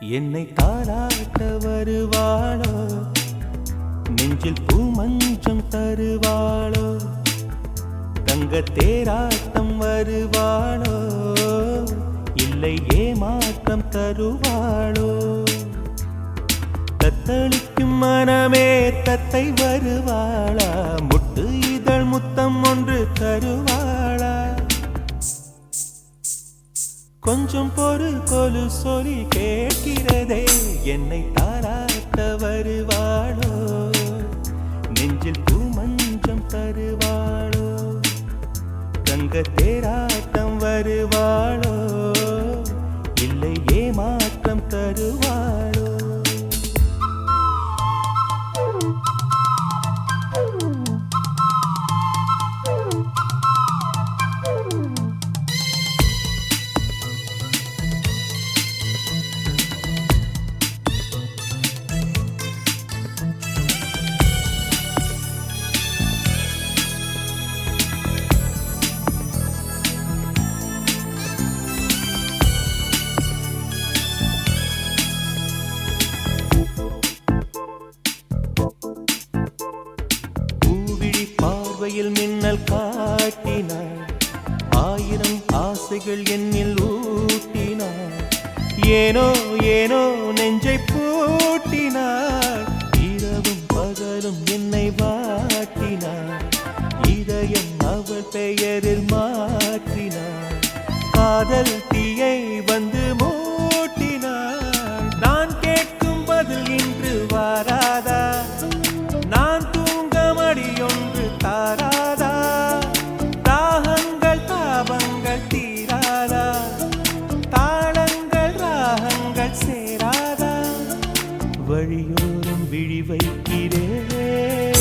என்னை தாராட்ட வருவாளோ? நெஞ்சில் பூமஞ்சம் தருவாளோ? தங்க தேராட்டம் வருவாளோ? இல்லை ஏமாற்றம் தருவாளோ? தத்தளிக்கும் மனமே தத்தை வருவாளா? முட்டு இதழ் முத்தம் ஒன்று தருவா கொஞ்சம் பொறு கொலு சொல்லி கேட்கிறதே. என்னை தாராட்ட வருவாளோ? நெஞ்சில் பூமஞ்சம் தருவாளோ? தங்க தேராட்டம் வருவாளோ? இல்லை ஏமா பார்வையில் மின்னல் காட்டினாள் ஆயிரம் ஆசைகள் என்னில் ஊட்டினாள் ஏனோ ஏனோ நெஞ்சை பூட்டினாள் இரவும் பகலும் என்னை வாட்டினாள் இதயம் அவள் பெயரில் மாற்றினாள் காதல் தீயை வந்து வழியோரம் விழி வைக்கிறேன்.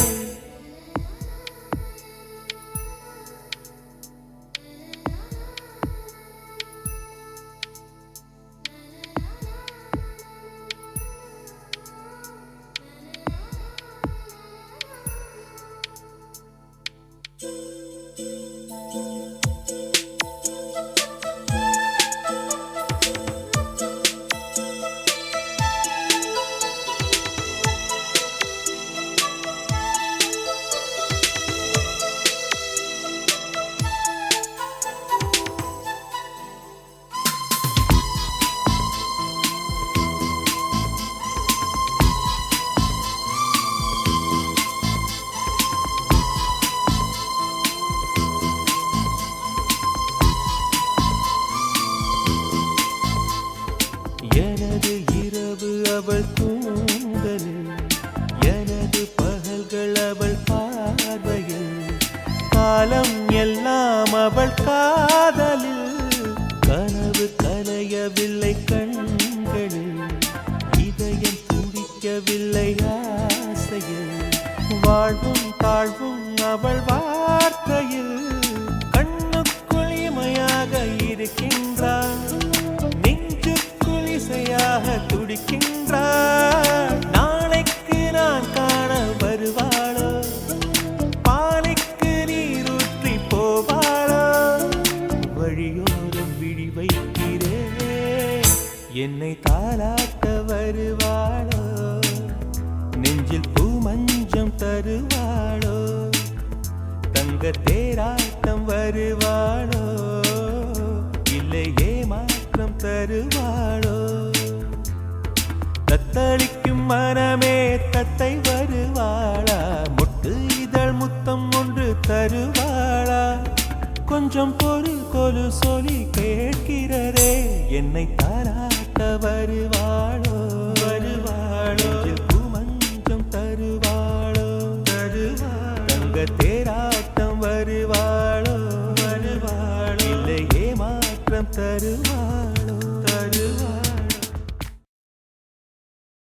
அவள் தூங்கலில் எனது பகல்கள் அவள் பார்வையில் காலம் எல்லாம் அவள் காதலில் கனவு கலையவில்லை கண்களில் இதயம் துடிக்கவில்லை ஆசையில் வாழ்வும் தாழ்வும் அவள் வா என்னை தாளாட்ட வருவாளோ? நெஞ்சில் பூமஞ்சம் தருவாளோ? தங்க தேராட்டம் வருவாளோ? இல்லை ஏமாற்றம் தருவாளோ? தத்தளிக்கும் மனமே தத்தை வருவாளா? முட்டு இதழ் முத்தம் ஒன்று தருவாளா? கொஞ்சம் பொறு கொலு சொல்லி கேட்கிறதே என்னை தாரா கட்ட வருவாளோ? வருவாளோ? பூமஞ்சம் தருவாளோ? தருவாள்? தங்க தேராட்டம் வருவாளோ? வருவாள்? இல்லை ஏமாற்றம் தருவாள்?